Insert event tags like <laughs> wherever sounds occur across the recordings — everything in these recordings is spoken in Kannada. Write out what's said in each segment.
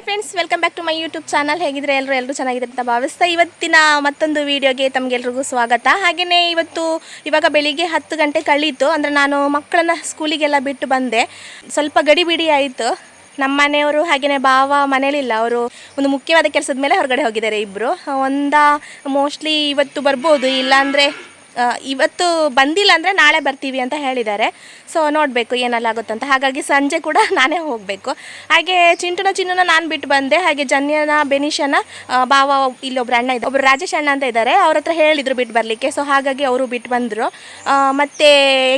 Hi friends welcome back to my YouTube channel ಹೇಗಿದ್ರೆ ಎಲ್ಲರೂ ಎಲ್ಲರೂ ಚೆನ್ನಾಗಿದೆ ಅಂತ ಭಾವಿಸ್ತಾ ಇವತ್ತಿನ ಮತ್ತೊಂದು ವೀಡಿಯೋಗೆ ತಮಗೆಲ್ರಿಗೂ ಸ್ವಾಗತ. ಹಾಗೆಯೇ ಇವತ್ತು ಇವಾಗ ಬೆಳಿಗ್ಗೆ ಹತ್ತು ಗಂಟೆ ಕಳೀತು. ಅಂದರೆ ನಾನು ಮಕ್ಕಳನ್ನ ಸ್ಕೂಲಿಗೆಲ್ಲ ಬಿಟ್ಟು ಬಂದೆ. ಸ್ವಲ್ಪ ಗಡಿಬಿಡಿ ಆಯಿತು. ನಮ್ಮ ಮನೆಯವರು ಹಾಗೆಯೇ ಭಾವ ಮನೇಲಿಲ್ಲ. ಅವರು ಒಂದು ಮುಖ್ಯವಾದ ಕೆಲಸದ ಮೇಲೆ ಹೊರಗಡೆ ಹೋಗಿದ್ದಾರೆ ಇಬ್ಬರು ಒಂದ ಮೋಸ್ಟ್ಲಿ ಇವತ್ತು ಬರ್ಬೋದು. ಇಲ್ಲಾಂದರೆ ಇವತ್ತು ಬಂದಿಲ್ಲ ಅಂದರೆ ನಾಳೆ ಬರ್ತೀವಿ ಅಂತ ಹೇಳಿದ್ದಾರೆ. ಸೊ ನೋಡಬೇಕು ಏನೆಲ್ಲ ಆಗುತ್ತಂತ ಹಾಗಾಗಿ ಸಂಜೆ ಕೂಡ <laughs> ನಾನೇ ಹೋಗಬೇಕು. ಹಾಗೆ ಚಿಂಟುನ ಚಿನ್ನನ ನಾನು ಬಿಟ್ಟು ಬಂದೆ. ಹಾಗೆ ಜನ್ಯನ ಬೆನಿಶನ ಆ, ಭಾವ ಇಲ್ಲೊಬ್ರು ಅಣ್ಣ ಇದೆ ಒಬ್ರು ರಾಜೇಶ್ ಅಣ್ಣ ಅಂತ ಇದ್ದಾರೆ. ಅವ್ರ ಹತ್ರ ಹೇಳಿದರು ಬಿಟ್ಟು ಬರಲಿಕ್ಕೆ. ಸೊ ಹಾಗಾಗಿ ಅವರು ಬಿಟ್ಟು ಬಂದರು. ಮತ್ತು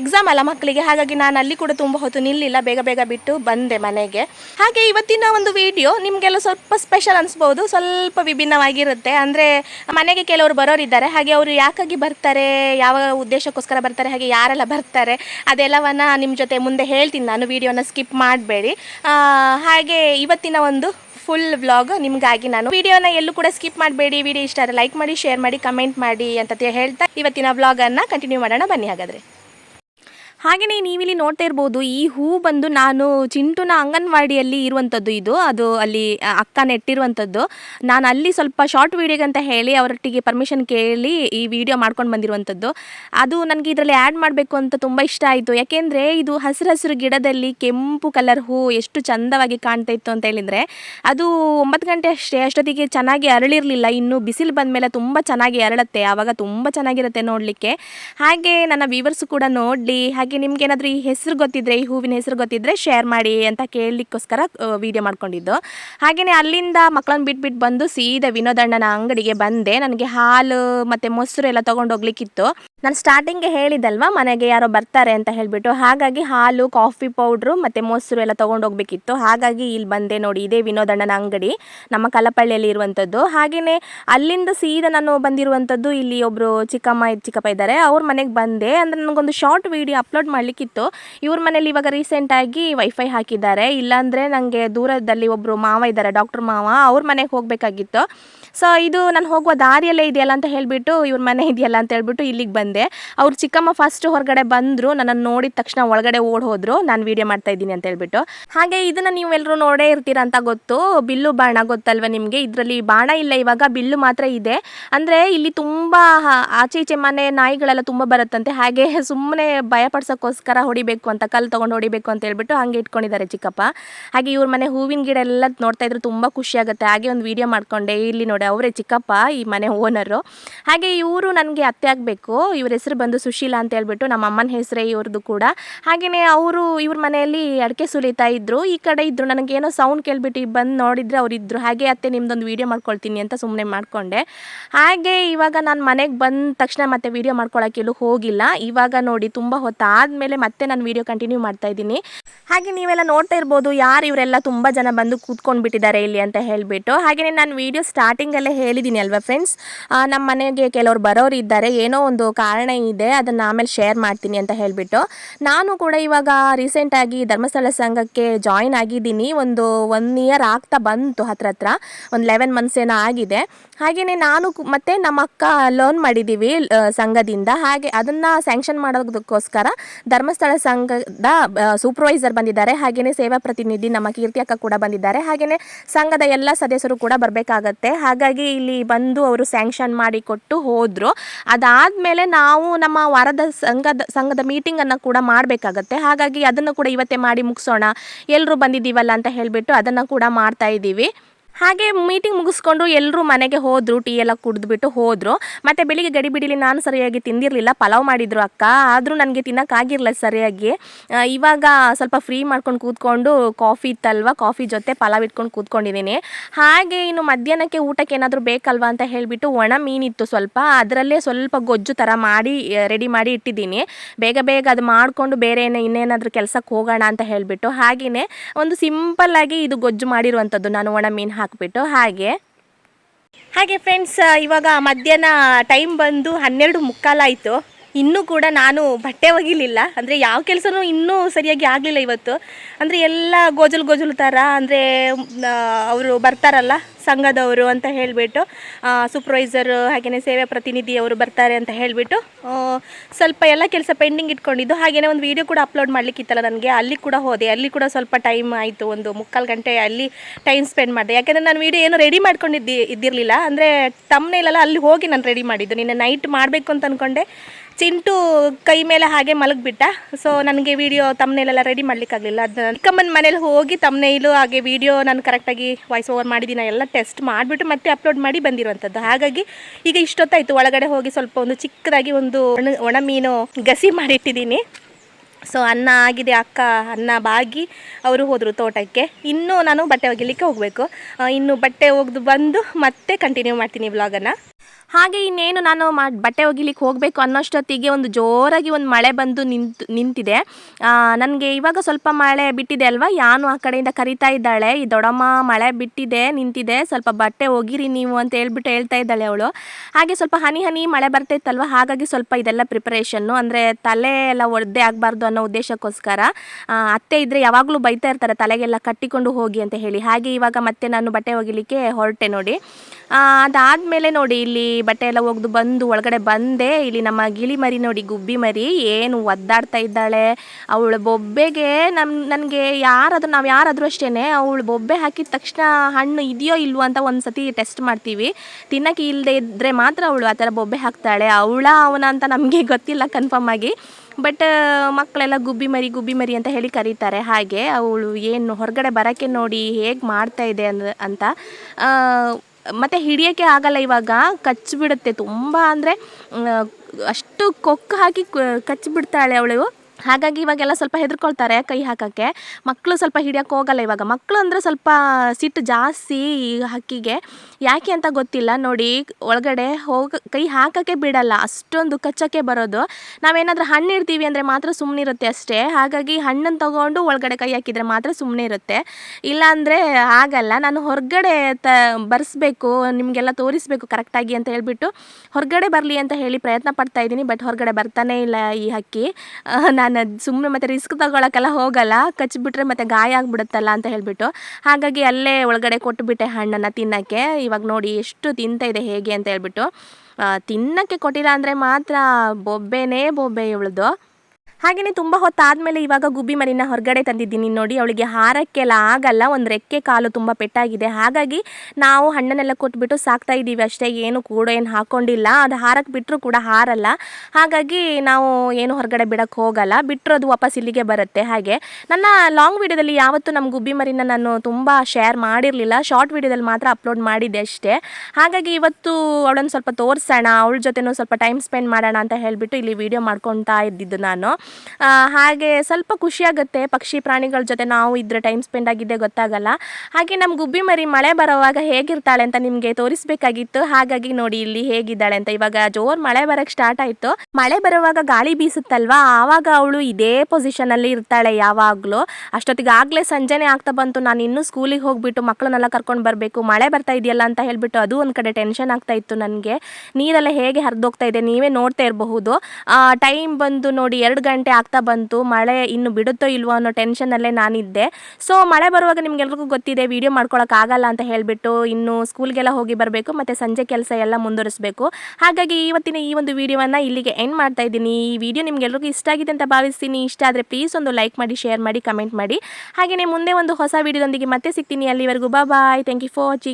ಎಕ್ಸಾಮ್ ಅಲ್ಲ ಮಕ್ಕಳಿಗೆ. ಹಾಗಾಗಿ ನಾನು ಅಲ್ಲಿ ಕೂಡ ತುಂಬ ಹೊತ್ತು ನಿಲ್ಲಿಲ್ಲ. ಬೇಗ ಬೇಗ ಬಿಟ್ಟು ಬಂದೆ ಮನೆಗೆ. ಹಾಗೆ ಇವತ್ತಿನ ಒಂದು ವಿಡಿಯೋ ನಿಮಗೆಲ್ಲ ಸ್ವಲ್ಪ ಸ್ಪೆಷಲ್ ಅನಿಸ್ಬೋದು. ಸ್ವಲ್ಪ ವಿಭಿನ್ನವಾಗಿರುತ್ತೆ. ಅಂದರೆ ಮನೆಗೆ ಕೆಲವರು ಬರೋರಿದ್ದಾರೆ. ಹಾಗೆ ಅವರು ಯಾಕಾಗಿ ಬರ್ತಾರೆ? ಯಾವ ಉದ್ದೇಶಕ್ಕೋಸ್ಕರ ಬರ್ತಾರೆ, ಹಾಗೆ ಯಾರೆಲ್ಲ ಬರ್ತಾರೆ, ಅದೆಲ್ಲವನ್ನ ನಿಮ್ಮ ಜೊತೆ ಮುಂದೆ ಹೇಳ್ತೀನಿ ನಾನು. ವಿಡಿಯೋನ ಸ್ಕಿಪ್ ಮಾಡಬೇಡಿ. ಹಾಗೆ ಇವತ್ತಿನ ಒಂದು ಫುಲ್ ವ್ಲಾಗ್ ನಿಮಗಾಗಿ ನಾನು ವಿಡಿಯೋನ ಎಲ್ಲೂ ಕೂಡ ಸ್ಕಿಪ್ ಮಾಡಬೇಡಿ. ವಿಡಿಯೋ ಇಷ್ಟ ಆದರೆ ಲೈಕ್ ಮಾಡಿ ಶೇರ್ ಮಾಡಿ ಕಮೆಂಟ್ ಮಾಡಿ ಅಂತ ಹೇಳ್ತಾ ಇವತ್ತಿನ ವ್ಲಾಗನ್ನು ಕಂಟಿನ್ಯೂ ಮಾಡೋಣ. ಬನ್ನಿ ಹಾಗಾದರೆ. ಹಾಗೆಯೇ ನೀವಿಲ್ಲಿ ನೋಡ್ತಾ ಇರ್ಬೋದು, ಈ ಹೂ ಬಂದು ನಾನು ಚಿಂಟುನ ಅಂಗನವಾಡಿಯಲ್ಲಿ ಇರುವಂಥದ್ದು ಇದು. ಅದು ಅಲ್ಲಿ ಅಕ್ಕ ನೆಟ್ಟಿರುವಂಥದ್ದು ನಾನು ಅಲ್ಲಿ ಸ್ವಲ್ಪ ಶಾರ್ಟ್ ವೀಡಿಯೋಗೆ ಅಂತ ಹೇಳಿ ಅವರೊಟ್ಟಿಗೆ ಪರ್ಮಿಷನ್ ಕೇಳಿ ಈ ವಿಡಿಯೋ ಮಾಡ್ಕೊಂಡು ಬಂದಿರುವಂಥದ್ದು ಅದು ನನಗೆ ಇದರಲ್ಲಿ ಆ್ಯಡ್ ಮಾಡಬೇಕು ಅಂತ ತುಂಬ ಇಷ್ಟ ಆಯಿತು. ಯಾಕೆಂದರೆ ಇದು ಹಸಿರು ಹಸಿರು ಗಿಡದಲ್ಲಿ ಕೆಂಪು ಕಲರ್ ಹೂ ಎಷ್ಟು ಚಂದವಾಗಿ ಕಾಣ್ತಾ ಇತ್ತು ಅಂತ ಹೇಳಿದರೆ, ಅದು ಒಂಬತ್ತು ಗಂಟೆ ಅಷ್ಟೇ, ಅಷ್ಟೊತ್ತಿಗೆ ಚೆನ್ನಾಗಿ ಅರಳಿರಲಿಲ್ಲ. ಇನ್ನು ಬಿಸಿಲು ಬಂದ ಮೇಲೆ ತುಂಬ ಚೆನ್ನಾಗಿ ಅರಳುತ್ತೆ. ಆವಾಗ ತುಂಬ ಚೆನ್ನಾಗಿರುತ್ತೆ ನೋಡಲಿಕ್ಕೆ. ಹಾಗೆ ನನ್ನ ವ್ಯೂವರ್ಸ್ ಕೂಡ ನೋಡಲಿ. ಹಾಗೆ ನಿಮ್ಗೆ ಏನಾದರೂ ಈ ಹೆಸರು ಗೊತ್ತಿದ್ರೆ, ಈ ಹೂವಿನ ಹೆಸರು ಗೊತ್ತಿದ್ರೆ ಶೇರ್ ಮಾಡಿ ಅಂತ ಕೇಳಲಿಕ್ಕೋಸ್ಕರ ವಿಡಿಯೋ ಮಾಡ್ಕೊಂಡಿದ್ದು. ಹಾಗೆಯೇ ಅಲ್ಲಿಂದ ಮಕ್ಕಳನ್ನ ಬಿಟ್ಬಿಟ್ಟು ಬಂದು ಸೀದಾ ವಿನೋದಣ್ಣನ ಅಂಗಡಿಗೆ ಬಂದೆ. ನನಗೆ ಹಾಲು ಮತ್ತು ಮೊಸರು ಎಲ್ಲ ತೊಗೊಂಡು ಹೋಗ್ಲಿಕ್ಕಿತ್ತು. ನಾನು ಸ್ಟಾರ್ಟಿಂಗ್ಗೆ ಹೇಳಿದಲ್ವಾ ಮನೆಗೆ ಯಾರೋ ಬರ್ತಾರೆ ಅಂತ ಹೇಳಿಬಿಟ್ಟು. ಹಾಗಾಗಿ ಹಾಲು ಕಾಫಿ ಪೌಡ್ರು ಮತ್ತು ಮೊಸರು ಎಲ್ಲ ತೊಗೊಂಡು ಹೋಗ್ಬೇಕಿತ್ತು. ಹಾಗಾಗಿ ಇಲ್ಲಿ ಬಂದೆ ನೋಡಿ, ಇದೇ ವಿನೋದಣ್ಣನ ಅಂಗಡಿ, ನಮ್ಮ ಕಲಪಳ್ಳಿಯಲ್ಲಿ ಇರುವಂಥದ್ದು ಹಾಗೆಯೇ ಅಲ್ಲಿಂದ ಸೀದಾ ನಾನು ಬಂದಿರುವಂಥದ್ದು ಇಲ್ಲಿ ಒಬ್ಬರು ಚಿಕ್ಕಮ್ಮ, ಚಿಕ್ಕಪ್ಪ ಇದ್ದಾರೆ. ಅವ್ರ ಮನೆಗೆ ಬಂದೆ. ಅಂದರೆ ನನಗೊಂದು ಶಾರ್ಟ್ ವೀಡಿಯೋ ಅಪ್ಲೋಡ್ ಮಾಡಲಿಕ್ಕಿತ್ತು. ಇವ್ರ ಮನೇಲಿ ಇವಾಗ ರೀಸೆಂಟಾಗಿ ವೈಫೈ ಹಾಕಿದ್ದಾರೆ. ಇಲ್ಲಾಂದರೆ ನನಗೆ ದೂರದಲ್ಲಿ ಒಬ್ಬರು ಮಾವ ಇದ್ದಾರೆ ಡಾಕ್ಟ್ರ್ ಮಾವ, ಅವ್ರ ಮನೆಗೆ ಹೋಗಬೇಕಾಗಿತ್ತು. ಸೊ ಇದು ನಾನು ಹೋಗುವ ದಾರಿಯಲ್ಲೇ ಇದೆಯಲ್ಲ ಅಂತ ಹೇಳಿಬಿಟ್ಟು ಇವ್ರ ಮನೆ ಇದೆಯಲ್ಲ ಅಂತ ಹೇಳ್ಬಿಟ್ಟು ಇಲ್ಲಿಗೆ ಬಂದೆ. ಅವ್ರು ಚಿಕ್ಕಮ್ಮ ಫಸ್ಟ್ ಹೊರಗಡೆ ಬಂದರು, ನನ್ನನ್ನು ನೋಡಿದ ತಕ್ಷಣ ಒಳಗಡೆ ಓಡ್ ಹೋದ್ರು. ನಾನು ವೀಡಿಯೋ ಮಾಡ್ತಾ ಇದ್ದೀನಿ ಅಂತ ಹೇಳ್ಬಿಟ್ಟು. ಹಾಗೆ ಇದನ್ನ ನೀವೆಲ್ಲರೂ ನೋಡೇ ಇರ್ತೀರ ಅಂತ ಗೊತ್ತು. ಬಿಲ್ಲು ಬಾಣ ಗೊತ್ತಲ್ವ ನಿಮಗೆ? ಇದರಲ್ಲಿ ಬಾಣ ಇಲ್ಲ, ಇವಾಗ ಬಿಲ್ಲು ಮಾತ್ರ ಇದೆ. ಅಂದರೆ ಇಲ್ಲಿ ತುಂಬ ಆಚೆ ಈಚೆ ಮನೆ ನಾಯಿಗಳೆಲ್ಲ ತುಂಬ ಬರುತ್ತಂತೆ. ಹಾಗೆ ಸುಮ್ಮನೆ ಭಯಪಡ್ಸೋಕ್ಕೋಸ್ಕರ ಹೊಡಿಬೇಕು ಅಂತ, ಕಲ್ಲು ತೊಗೊಂಡು ಹೊಡಿಬೇಕು ಅಂತ ಹೇಳ್ಬಿಟ್ಟು ಹಾಗೆ ಇಟ್ಕೊಂಡಿದ್ದಾರೆ ಚಿಕ್ಕಪ್ಪ. ಹಾಗೆ ಇವ್ರ ಮನೆ ಹೂವಿನ ಗಿಡ ಎಲ್ಲ ನೋಡ್ತಾ ಇದ್ರು ತುಂಬ ಖುಷಿ ಆಗುತ್ತೆ. ಹಾಗೆ ಒಂದು ವಿಡಿಯೋ ಮಾಡ್ಕೊಂಡೆ. ಇಲ್ಲಿ ನೋಡಿ. ಅವರೇ ಚಿಕ್ಕಪ್ಪ, ಈ ಮನೆ ಓನರು ಹಾಗೆ ಇವರು ನನಗೆ ಅತ್ತೆ ಆಗಬೇಕು. ಇವ್ರ ಹೆಸರು ಬಂದು ಸುಶೀಲಾ ಅಂತ ಹೇಳ್ಬಿಟ್ಟು ನಮ್ಮ ಅಮ್ಮನ ಹೆಸರೇ ಇವ್ರದ್ದು ಕೂಡ. ಹಾಗೆಯೇ ಅವರು ಇವ್ರ ಮನೆಯಲ್ಲಿ ಅಡಿಕೆ ಸುಲಿತಾ ಇದ್ದರು ಈ ಕಡೆ ಇದ್ದರು ನನಗೇನೋ ಸೌಂಡ್ ಕೇಳ್ಬಿಟ್ಟು ಬಂದು ನೋಡಿದ್ರೆ ಅವ್ರು ಇದ್ರು. ಹಾಗೆ ಅತ್ತೆ ನಿಮ್ಮದೊಂದು ವಿಡಿಯೋ ಮಾಡ್ಕೊಳ್ತೀನಿ ಅಂತ ಸುಮ್ಮನೆ ಮಾಡ್ಕೊಂಡೆ. ಹಾಗೆ ಇವಾಗ ನಾನು ಮನೆಗೆ ಬಂದ ತಕ್ಷಣ ಮತ್ತೆ ವಿಡಿಯೋ ಮಾಡ್ಕೊಳಕ್ಕೆ ಎಲ್ಲೂ ಹೋಗಿಲ್ಲ. ಇವಾಗ ನೋಡಿ ತುಂಬ ಹೊತ್ತಾದ್ಮೇಲೆ ಮತ್ತೆ ನಾನು ವಿಡಿಯೋ ಕಂಟಿನ್ಯೂ ಮಾಡ್ತಾ ಇದ್ದೀನಿ. ಹಾಗೆ ನೀವೆಲ್ಲ ನೋಡ್ತಾ ಇರ್ಬೋದು ಯಾರು ಇವರೆಲ್ಲ ತುಂಬ ಜನ ಬಂದು ಕೂತ್ಕೊಂಡು ಬಿಟ್ಟಿದ್ದಾರೆ ಇಲ್ಲಿ ಅಂತ ಹೇಳಿಬಿಟ್ಟು. ಹಾಗೆಯೇ ನಾನು ವಿಡಿಯೋ ಸ್ಟಾರ್ಟಿಂಗಲ್ಲೇ ಹೇಳಿದ್ದೀನಿ ಅಲ್ವಾ ಫ್ರೆಂಡ್ಸ್ ನಮ್ಮ ಮನೆಗೆ ಕೆಲವರು ಬರೋರು ಇದ್ದಾರೆ, ಏನೋ ಒಂದು ಕಾರಣ ಇದೆ, ಅದನ್ನು ಆಮೇಲೆ ಶೇರ್ ಮಾಡ್ತೀನಿ ಅಂತ ಹೇಳಿಬಿಟ್ಟು. ನಾನು ಕೂಡ ಇವಾಗ ರೀಸೆಂಟಾಗಿ ಧರ್ಮಸ್ಥಳ ಸಂಘಕ್ಕೆ ಜಾಯಿನ್ ಆಗಿದ್ದೀನಿ. ಒಂದು ಒನ್ ಇಯರ್ ಆಗ್ತಾ ಬಂತು ಹತ್ರ ಹತ್ರ. ಒಂದು ಲೆವೆನ್ ಮಂತ್ಸ್ ಏನೋ ಆಗಿದೆ. ಹಾಗೆಯೇ ನಾನು ಮತ್ತೆ ನಮ್ಮ ಅಕ್ಕ ಲೋನ್ ಮಾಡಿದ್ದೀವಿ ಸಂಘದಿಂದ. ಹಾಗೆ ಅದನ್ನು ಸ್ಯಾಂಕ್ಷನ್ ಮಾಡೋದಕ್ಕೋಸ್ಕರ ಧರ್ಮಸ್ಥಳ ಸಂಘದ ಸೂಪರ್ವೈಸರ್ ಬಂದಿದ್ದಾರೆ. ಹಾಗೆಯೇ ಸೇವಾ ಪ್ರತಿನಿಧಿ ನಮ್ಮ ಕೀರ್ತಿ ಅಕ್ಕ ಕೂಡ ಬಂದಿದ್ದಾರೆ. ಹಾಗೆಯೇ ಸಂಘದ ಎಲ್ಲ ಸದಸ್ಯರು ಕೂಡ ಬರಬೇಕಾಗತ್ತೆ. ಹಾಗಾಗಿ ಇಲ್ಲಿ ಬಂದು ಅವರು ಸ್ಯಾಂಕ್ಷನ್ ಮಾಡಿ ಕೊಟ್ಟು ಹೋದರು. ಅದಾದಮೇಲೆ ನಾವು ನಮ್ಮ ವಾರದ ಸಂಘದ ಸಂಘದ ಮೀಟಿಂಗನ್ನು ಕೂಡ ಮಾಡಬೇಕಾಗತ್ತೆ. ಹಾಗಾಗಿ ಅದನ್ನು ಕೂಡ ಇವತ್ತೇ ಮಾಡಿ ಮುಗಿಸೋಣ. ಎಲ್ಲರೂ ಬಂದಿದ್ದೀವಲ್ಲ ಅಂತ ಹೇಳಿಬಿಟ್ಟು ಅದನ್ನು ಕೂಡ ಮಾಡ್ತಾ ಇದ್ದೀವಿ. ಹಾಗೆ ಮೀಟಿಂಗ್ ಮುಗಿಸ್ಕೊಂಡು ಎಲ್ಲರೂ ಮನೆಗೆ ಹೋದರು ಟೀ ಎಲ್ಲ ಕುಡಿದ್ಬಿಟ್ಟು ಹೋದರು. ಮತ್ತು ಬೆಳಿಗ್ಗೆ ಗಡಿಬಿಡಿಲಿ ನಾನು ಸರಿಯಾಗಿ ತಿಂದಿರಲಿಲ್ಲ, ಪಲಾವ್ ಮಾಡಿದ್ರು ಅಕ್ಕ. ಆದರೂ ನನಗೆ ತಿನ್ನೋಕ್ಕಾಗಿರಲಿಲ್ಲ ಸರಿಯಾಗಿ. ಇವಾಗ ಸ್ವಲ್ಪ ಫ್ರೀ ಮಾಡ್ಕೊಂಡು ಕೂತ್ಕೊಂಡು ಕಾಫಿ ಇತ್ತಲ್ವ ಕಾಫಿ ಜೊತೆ ಪಲಾವ್ ಇಟ್ಕೊಂಡು ಕೂತ್ಕೊಂಡಿದ್ದೀನಿ. ಹಾಗೆ ಇನ್ನು ಮಧ್ಯಾಹ್ನಕ್ಕೆ ಊಟಕ್ಕೆ ಏನಾದರೂ ಬೇಕಲ್ವಾ ಅಂತ ಹೇಳಿಬಿಟ್ಟು ಒಣ ಮೀನಿತ್ತು ಸ್ವಲ್ಪ. ಅದರಲ್ಲೇ ಸ್ವಲ್ಪ ಗೊಜ್ಜು ಥರ ಮಾಡಿ ರೆಡಿ ಮಾಡಿ ಇಟ್ಟಿದ್ದೀನಿ. ಬೇಗ ಬೇಗ ಅದು ಮಾಡಿಕೊಂಡು ಬೇರೆ ಏನೋ, ಇನ್ನೇನಾದರೂ ಕೆಲಸಕ್ಕೆ ಹೋಗೋಣ ಅಂತ ಹೇಳಿಬಿಟ್ಟು. ಹಾಗೆಯೇ ಒಂದು ಸಿಂಪಲ್ಲಾಗಿ ಇದು ಗೊಜ್ಜು ಮಾಡಿರುವಂಥದ್ದು, ನಾನು ಒಣ ಮೀನು. ಹಾಕಿಬಿಟ್ಟು ಹಾಗೆ. ಹಾಗೆ ಫ್ರೆಂಡ್ಸ್ ಇವಾಗ ಮಧ್ಯಾಹ್ನ ಟೈಮ್ ಬಂದು ಹನ್ನೆರಡು ಮುಕ್ಕಾಲಾಯಿತು ಇನ್ನೂ ಕೂಡ ನಾನು ಬಟ್ಟೆ ಒಗಿಲಿಲ್ಲ. ಅಂದರೆ ಯಾವ ಕೆಲಸನೂ ಇನ್ನೂ ಸರಿಯಾಗಿ ಆಗಲಿಲ್ಲ ಇವತ್ತು. ಅಂದರೆ ಎಲ್ಲ ಗೋಜಲು ಗೋಜಲು ಥರ ಅಂದರೆ ಅವರು ಬರ್ತಾರಲ್ಲ ಸಂಘದವರು ಅಂತ ಹೇಳಿಬಿಟ್ಟು ಸೂಪರ್ವೈಸರು ಹಾಗೆಯೇ ಸೇವೆ ಪ್ರತಿನಿಧಿಯವರು ಬರ್ತಾರೆ ಅಂತ ಹೇಳಿಬಿಟ್ಟು ಸ್ವಲ್ಪ ಎಲ್ಲ ಕೆಲಸ ಪೆಂಡಿಂಗ್ ಇಟ್ಕೊಂಡಿದ್ದು. ಹಾಗೆಯೇ ಒಂದು ವೀಡಿಯೋ ಕೂಡ ಅಪ್ಲೋಡ್ ಮಾಡಲಿಕ್ಕಿತ್ತಲ್ಲ ನನಗೆ. ಅಲ್ಲಿ ಕೂಡ ಹೋದೆ. ಅಲ್ಲಿ ಕೂಡ ಸ್ವಲ್ಪ ಟೈಮ್ ಆಯಿತು. ಒಂದು ಮುಕ್ಕಾಲು ಗಂಟೆ ಅಲ್ಲಿ ಟೈಮ್ ಸ್ಪೆಂಡ್ ಮಾಡಿದೆ. ಯಾಕೆಂದರೆ ನಾನು ವೀಡಿಯೋ ಏನು ರೆಡಿ ಮಾಡ್ಕೊಂಡಿದ್ದಿ, ಇದ್ದಿರಲಿಲ್ಲ. ಅಂದರೆ ತಮ್ಮನೇಲೆಲ್ಲ ಅಲ್ಲಿ ಹೋಗಿ ನಾನು ರೆಡಿ ಮಾಡಿದ್ದು. ನಿನ್ನೆ ನೈಟ್ ಮಾಡಬೇಕು ಅಂತ ಅಂದ್ಕೊಂಡೆ ಚಿಂಟು ಕೈ ಮೇಲೆ ಹಾಗೆ ಮಲಗಿಬಿಟ್ಟ. ಸೊ ನನಗೆ ವೀಡಿಯೋ ತಮ್ಮನೇಲೆಲ್ಲ ರೆಡಿ ಮಾಡಲಿಕ್ಕಾಗಲಿಲ್ಲ. ಅದು ಚಿಕ್ಕಮ್ಮನ ಮನೇಲಿ ಹೋಗಿ ತಮ್ಮನೇಲು ಹಾಗೆ ವೀಡಿಯೋ ನಾನು ಕರೆಕ್ಟಾಗಿ ವಾಯ್ಸ್ ಓವರ್ ಮಾಡಿದ್ದೀನಿ ಎಲ್ಲ ಟೆಸ್ಟ್ ಮಾಡಿಬಿಟ್ಟು ಮತ್ತೆ ಅಪ್ಲೋಡ್ ಮಾಡಿ ಬಂದಿರುವಂಥದ್ದು ಹಾಗಾಗಿ ಈಗ ಇಷ್ಟೊತ್ತಾಯಿತು. ಒಳಗಡೆ ಹೋಗಿ ಸ್ವಲ್ಪ ಒಂದು ಚಿಕ್ಕದಾಗಿ ಒಂದು ಒಣ ಮೀನು ಗಸಿ ಮಾಡಿಟ್ಟಿದ್ದೀನಿ. ಸೊ ಅನ್ನ ಆಗಿದೆ ಅಕ್ಕ, ಅನ್ನ ಬಾಗಿ, ಅವರು ಹೋದರು ತೋಟಕ್ಕೆ. ಇನ್ನೂ ನಾನು ಬಟ್ಟೆ ಒಗಿಲಿಕ್ಕೆ ಹೋಗಬೇಕು. ಇನ್ನು ಬಟ್ಟೆ ಒಗೆದು ಬಂದು ಮತ್ತೆ ಕಂಟಿನ್ಯೂ ಮಾಡ್ತೀನಿ ವ್ಲಾಗನ್ನು ಹಾಗೆ ಇನ್ನೇನು ನಾನು ಮಾ, ಬಟ್ಟೆ ಒಗಿಲಿಕ್ಕೆ ಹೋಗಬೇಕು ಅನ್ನೋಷ್ಟೊತ್ತಿಗೆ ಒಂದು ಜೋರಾಗಿ ಒಂದು ಮಳೆ ಬಂದು ನಿಂತು, ನಿಂತಿದೆ. ನನಗೆ ಇವಾಗ ಸ್ವಲ್ಪ ಮಳೆ ಬಿಟ್ಟಿದೆ ಅಲ್ವಾ? ಯಾನು ಆ ಕಡೆಯಿಂದ ಕರಿತಾ ಇದ್ದಾಳೆ. ಈ ದೊಡ್ಡಮ್ಮ ಮಳೆ ಬಿಟ್ಟಿದೆ, ನಿಂತಿದೆ. ಸ್ವಲ್ಪ ಬಟ್ಟೆ ಒಗಿರಿ ನೀವು ಅಂತ ಹೇಳ್ಬಿಟ್ಟು ಹೇಳ್ತಾ ಇದ್ದಾಳೆ ಅವಳು. ಹಾಗೆ ಸ್ವಲ್ಪ ಹನಿ ಹನಿ ಮಳೆ ಬರ್ತಿತ್ತಲ್ವ? ಹಾಗಾಗಿ ಸ್ವಲ್ಪ ಇದೆಲ್ಲ ಪ್ರಿಪರೇಷನ್ನು ಅಂದರೆ ತಲೆ ಎಲ್ಲ ಒಡ್ದೆ ಆಗಬಾರ್ದು ಅನ್ನೋ ಉದ್ದೇಶಕ್ಕೋಸ್ಕರ. ಅತ್ತೆ ಇದ್ದರೆ ಯಾವಾಗಲೂ ಬೈತಾ ಇರ್ತಾರೆ, ತಲೆಗೆಲ್ಲ ಕಟ್ಟಿಕೊಂಡು ಹೋಗಿ ಅಂತ ಹೇಳಿ. ಹಾಗೆ ಇವಾಗ ಮತ್ತೆ ನಾನು ಬಟ್ಟೆ ಒಗಿಲಿಕ್ಕೆ ಹೊರಟೆ ನೋಡಿ. ಅದಾದ್ಮೇಲೆ ನೋಡಿ, ಇಲ್ಲಿ ಬಟ್ಟೆ ಎಲ್ಲ ಒಗೆದು ಬಂದು ಒಳಗಡೆ ಬಂದೆ. ಇಲ್ಲಿ ನಮ್ಮ ಗಿಳಿ ಮರಿ ನೋಡಿ, ಗುಬ್ಬಿ ಮರಿ. ಏನು ಒದ್ದಾಡ್ತಾ ಇದ್ದಾಳೆ. ಅವಳ ಬೊಬ್ಬೆಗೆ ನಮ್ಮ ನನಗೆ ಯಾರಾದರೂ ನಾವು ಯಾರಾದರೂ ಅಷ್ಟೇ ಅವಳು ಬೊಬ್ಬೆ ಹಾಕಿದ ತಕ್ಷಣ ಹಣ್ಣು ಇದೆಯೋ ಇಲ್ವೋ ಅಂತ ಒಂದು ಸತಿ ಟೆಸ್ಟ್ ಮಾಡ್ತೀವಿ. ತಿನ್ನಕ್ಕೆ ಇಲ್ಲದೆ ಇದ್ದರೆ ಮಾತ್ರ ಅವಳು ಆ ಥರ ಬೊಬ್ಬೆ ಹಾಕ್ತಾಳೆ. ಅವಳ, ಅವನ ಅಂತ ನಮಗೆ ಗೊತ್ತಿಲ್ಲ ಕನ್ಫರ್ಮ್ ಆಗಿ. ಬಟ್ ಮಕ್ಕಳೆಲ್ಲ ಗುಬ್ಬಿ ಮರಿ ಗುಬ್ಬಿ ಮರಿ ಅಂತ ಹೇಳಿ ಕರೀತಾರೆ. ಹಾಗೆ ಅವಳು ಏನು ಹೊರಗಡೆ ಬರೋಕ್ಕೆ ನೋಡಿ ಹೇಗೆ ಮಾಡ್ತಾ ಇದೆ ಅಂತ. ಮತ್ತೆ ಹಿಡಿಯೋಕ್ಕೆ ಆಗಲ್ಲ ಇವಾಗ ಕಚ್ಚಿಬಿಡುತ್ತೆ ತುಂಬ ಅಂದರೆ ಅಷ್ಟು ಕೊಕ್ಕು ಹಾಕಿ ಕಚ್ಚಿಬಿಡ್ತಾಳೆ ಅವಳು. ಹಾಗಾಗಿ ಇವಾಗೆಲ್ಲ ಸ್ವಲ್ಪ ಹೆದರ್ಕೊಳ್ತಾರೆ ಕೈ ಹಾಕೋಕ್ಕೆ. ಮಕ್ಕಳು ಸ್ವಲ್ಪ ಹಿಡಿಯೋಕ್ಕೆ ಹೋಗಲ್ಲ ಇವಾಗ. ಮಕ್ಕಳು ಅಂದರೆ ಸ್ವಲ್ಪ ಸಿಟ್ಟು ಜಾಸ್ತಿ ಈ ಹಕ್ಕಿಗೆ. ಯಾಕೆ ಅಂತ ಗೊತ್ತಿಲ್ಲ. ನೋಡಿ ಒಳಗಡೆ ಹೋಗ ಕೈ ಹಾಕೋಕ್ಕೆ ಬಿಡಲ್ಲ. ಅಷ್ಟೊಂದು ಕಚ್ಚಕ್ಕೆ ಬರೋದು. ನಾವೇನಾದರೂ ಹಣ್ಣು ಇಡ್ತೀವಿ ಅಂದರೆ ಮಾತ್ರ ಸುಮ್ಮನಿರುತ್ತೆ ಅಷ್ಟೇ. ಹಾಗಾಗಿ ಹಣ್ಣನ್ನು ತಗೊಂಡು ಒಳಗಡೆ ಕೈ ಹಾಕಿದರೆ ಮಾತ್ರ ಸುಮ್ಮನೆ ಇರುತ್ತೆ ಇಲ್ಲಾಂದರೆ ಆಗಲ್ಲ. ನಾನು ಹೊರಗಡೆ ತ ಬರೆಸ್ಬೇಕು ನಿಮಗೆಲ್ಲ ತೋರಿಸ್ಬೇಕು ಕರೆಕ್ಟಾಗಿ ಅಂತ ಹೇಳಿಬಿಟ್ಟು. ಹೊರಗಡೆ ಬರಲಿ ಅಂತ ಹೇಳಿ ಪ್ರಯತ್ನ ಪಡ್ತಾ ಇದ್ದೀನಿ ಬಟ್ ಹೊರಗಡೆ ಬರ್ತಾನೆ ಇಲ್ಲ ಈ ಹಕ್ಕಿ. ಆ, ನಾನು ಸುಮ್ಮನೆ ಮತ್ತೆ ರಿಸ್ಕ್ ತಗೊಳಕ್ಕೆಲ್ಲ ಹೋಗಲ್ಲ ಕಚ್ಚಿಬಿಟ್ರೆ ಮತ್ತೆ ಗಾಯ ಆಗಿಬಿಡುತ್ತಲ್ಲ ಅಂತ ಹೇಳಿಬಿಟ್ಟು. ಹಾಗಾಗಿ ಅಲ್ಲೇ ಒಳಗಡೆ ಕೊಟ್ಟುಬಿಟ್ಟೆ ಹಣ್ಣನ್ನು ತಿನ್ನೋಕ್ಕೆ. ಇವಾಗ ನೋಡಿ ಎಷ್ಟು ತಿಂತ ಇದೆ ಹೇಗೆ ಅಂತ ಹೇಳ್ಬಿಟ್ಟು. ತಿನ್ನಕ್ಕೆ ಕೊಟ್ಟಿಲ್ಲ ಅಂದರೆ ಮಾತ್ರ ಬೊಬ್ಬೆನೇ ಬೊಬ್ಬೆ ಇವಳದು. ಹಾಗೆಯೇ ತುಂಬ ಹೊತ್ತಾದಮೇಲೆ ಇವಾಗ ಗುಬ್ಬಿ ಮರಿನ ಹೊರಗಡೆ ತಂದಿದ್ದೀನಿ ನೋಡಿ, ಅವಳಿಗೆ ಹಾರಕ್ಕೆಲ್ಲ ಆಗಲ್ಲ, ಒಂದು ರೆಕ್ಕೆ ಕಾಲು ತುಂಬ ಪೆಟ್ಟಾಗಿದೆ. ಹಾಗಾಗಿ ನಾವು ಹಣ್ಣನ್ನೆಲ್ಲ ಕೊಟ್ಬಿಟ್ಟು ಸಾಕ್ತಾ ಇದ್ದೀವಿ ಅಷ್ಟೇ, ಏನು ಕೂಡ ಏನು ಹಾಕೊಂಡಿಲ್ಲ. ಅದು ಹಾರಕ್ಕೆ ಬಿಟ್ಟರು ಕೂಡ ಹಾರಲ್ಲ. ಹಾಗಾಗಿ ನಾವು ಏನು ಹೊರಗಡೆ ಬಿಡಕ್ಕೆ ಹೋಗಲ್ಲ. ಬಿಟ್ಟರು ಅದು ವಾಪಸ್ ಇಲ್ಲಿಗೆ ಬರುತ್ತೆ ಹಾಗೆ. ನನ್ನ ಲಾಂಗ್ ವಿಡಿಯೋದಲ್ಲಿ ಯಾವತ್ತೂ ನಮ್ಮ ಗುಬ್ಬಿ ಮರಿನ ನಾನು ತುಂಬ ಶೇರ್ ಮಾಡಿರಲಿಲ್ಲ. ಶಾರ್ಟ್ ವಿಡಿಯೋದಲ್ಲಿ ಮಾತ್ರ ಅಪ್ಲೋಡ್ ಮಾಡಿದ್ದೆ ಅಷ್ಟೇ. ಹಾಗಾಗಿ ಇವತ್ತು ಅವಳನ್ನು ಸ್ವಲ್ಪ ತೋರಿಸೋಣ, ಅವಳ ಜೊತೆನೂ ಸ್ವಲ್ಪ ಟೈಮ್ ಸ್ಪೆಂಡ್ ಮಾಡೋಣ ಅಂತ ಹೇಳಿಬಿಟ್ಟು ಇಲ್ಲಿ ವಿಡಿಯೋ ಮಾಡ್ಕೊತಾ ಇದ್ದಿದ್ದು ನಾನು. ಹಾಗೆ ಸ್ವಲ್ಪ ಖುಷಿಯಾಗುತ್ತೆ ಪಕ್ಷಿ ಪ್ರಾಣಿಗಳ ಜೊತೆ ನಾವು ಇದ್ರೆ ಟೈಮ್ ಸ್ಪೆಂಡ್ ಆಗಿದ್ದೆ ಗೊತ್ತಾಗಲ್ಲ. ಹಾಗೆ ನಮ್ಮ ಗುಬ್ಬಿ ಮರಿ ಮಳೆ ಬರುವಾಗ ಹೇಗಿರ್ತಾಳೆ ಅಂತ ನಿಮಗೆ ತೋರಿಸ್ಬೇಕಾಗಿತ್ತು. ಹಾಗಾಗಿ ನೋಡಿ ಇಲ್ಲಿ ಹೇಗಿದ್ದಾಳೆ ಅಂತ. ಇವಾಗ ಜೋರ್ ಮಳೆ ಬರೋಕ್ಕೆ ಸ್ಟಾರ್ಟ್ ಆಯಿತು. ಮಳೆ ಬರುವಾಗ ಗಾಳಿ ಬೀಸುತ್ತಲ್ವಾ? ಆವಾಗ ಅವಳು ಇದೇ ಪೊಸಿಷನಲ್ಲಿ ಇರ್ತಾಳೆ ಯಾವಾಗಲೂ. ಅಷ್ಟೊತ್ತಿಗೆ ಆಗಲೇ ಸಂಜೆನೇ ಆಗ್ತಾ ಬಂತು. ನಾನು ಇನ್ನೂ ಸ್ಕೂಲಿಗೆ ಹೋಗ್ಬಿಟ್ಟು ಮಕ್ಕಳನ್ನೆಲ್ಲ ಕರ್ಕೊಂಡು ಬರಬೇಕು. ಮಳೆ ಬರ್ತಾ ಇದೆಯಲ್ಲ ಅಂತ ಹೇಳಿಬಿಟ್ಟು ಅದು ಒಂದು ಕಡೆ ಟೆನ್ಷನ್ ಆಗ್ತಾ ಇತ್ತು ನನಗೆ. ನೀರೆಲ್ಲ ಹೇಗೆ ಹರಿದೋಗ್ತಾ ಇದೆ ನೀವೇ ನೋಡ್ತಾ ಇರಬಹುದು. ಟೈಮ್ ಬಂದು ನೋಡಿ ಎರಡು ಗಂಟೆ ಆಗ್ತಾ ಬಂತು, ಮಳೆ ಇನ್ನು ಬಿಡುತ್ತೋ ಇಲ್ವೋ ಅನ್ನೋ ಟೆನ್ಷನಲ್ಲೇ ನಾನಿದ್ದೆ. ಸೊ ಮಳೆ ಬರುವಾಗ ನಿಮ್ಗೆಲ್ರಿಗೂ ಗೊತ್ತಿದೆ ವಿಡಿಯೋ ಮಾಡ್ಕೊಳಕ್ಕಾಗಲ್ಲ ಅಂತ ಹೇಳಿಬಿಟ್ಟು ಇನ್ನು ಸ್ಕೂಲ್ಗೆಲ್ಲ ಹೋಗಿ ಬರಬೇಕು, ಮತ್ತು ಸಂಜೆ ಕೆಲಸ ಎಲ್ಲ ಮುಂದುವರಿಸಬೇಕು. ಹಾಗಾಗಿ ಇವತ್ತಿನ ಈ ಒಂದು ವಿಡಿಯೋವನ್ನು ಇಲ್ಲಿಗೆ ಎಂಡ್ ಮಾಡ್ತಾ ಇದ್ದೀನಿ. ಈ ವಿಡಿಯೋ ನಿಮ್ಗೆಲ್ರಿಗೂ ಇಷ್ಟ ಆಗಿದೆ ಅಂತ ಭಾವಿಸ್ತೀನಿ. ಇಷ್ಟ ಆದರೆ ಪ್ಲೀಸ್ ಒಂದು ಲೈಕ್ ಮಾಡಿ ಶೇರ್ ಮಾಡಿ ಕಮೆಂಟ್ ಮಾಡಿ. ಹಾಗೆಯೇ ಮುಂದೆ ಒಂದು ಹೊಸ ವಿಡಿಯೋದೊಂದಿಗೆ ಮತ್ತೆ ಸಿಗ್ತೀನಿ. ಅಲ್ಲಿವರೆಗೂ bye thank you for watching